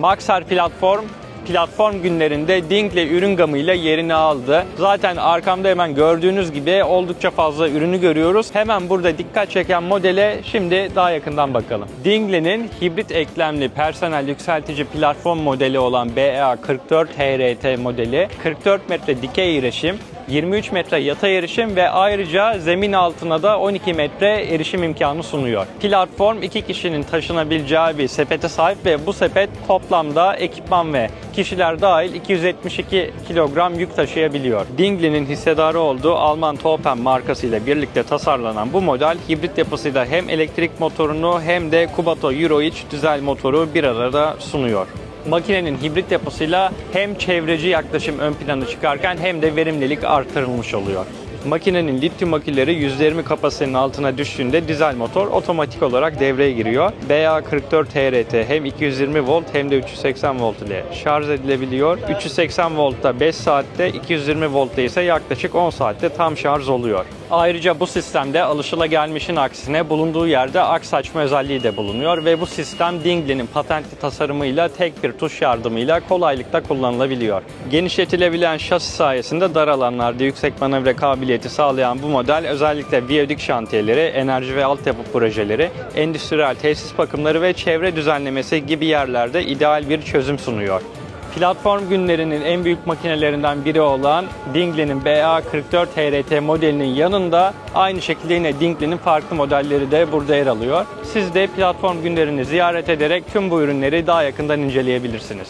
Maxar platform platform günlerinde Dingle ürün gamıyla yerini aldı. Zaten arkamda hemen gördüğünüz gibi oldukça fazla ürünü görüyoruz. Hemen burada dikkat çeken modele şimdi daha yakından bakalım. Dingle'nin hibrit eklemli personel yükseltici platform modeli olan BEA44 HRT modeli 44 metre dikey erişim, 23 metre yatay erişim ve ayrıca zemin altına da 12 metre erişim imkanı sunuyor. Platform iki kişinin taşınabileceği bir sepete sahip ve bu sepet toplamda ekipman ve kişiler dahil 272 kilogram yük taşıyabiliyor. Dingle'nin hissedarı olduğu Alman Topen markasıyla birlikte tasarlanan bu model hibrit yapısıyla hem elektrik motorunu hem de Kubato Euro 3 dizel motoru bir arada sunuyor. Makinenin hibrit yapısıyla hem çevreci yaklaşım ön plana çıkarken hem de verimlilik artırılmış oluyor. Makinenin lityum aküleri %20 kapasitenin altına düştüğünde dizel motor otomatik olarak devreye giriyor. BA44 HRT hem 220 volt hem de 380 volt ile şarj edilebiliyor. 380 voltta 5 saatte, 220 voltta ise yaklaşık 10 saatte tam şarj oluyor. Ayrıca bu sistemde alışılagelmişin aksine bulunduğu yerde aks açma özelliği de bulunuyor ve bu sistem Dingle'nin patentli tasarımıyla tek bir tuş yardımıyla kolaylıkla kullanılabiliyor. Genişletilebilen şasi sayesinde dar alanlarda yüksek manevra kabiliyeti sağlayan bu model özellikle viyadik şantiyeleri, enerji ve altyapı projeleri, endüstriyel tesis bakımları ve çevre düzenlemesi gibi yerlerde ideal bir çözüm sunuyor. Platform günlerinin en büyük makinelerinden biri olan Dingle'nin BA44 HRT modelinin yanında aynı şekilde yine Dingle'nin farklı modelleri de burada yer alıyor. Siz de platform günlerini ziyaret ederek tüm bu ürünleri daha yakından inceleyebilirsiniz.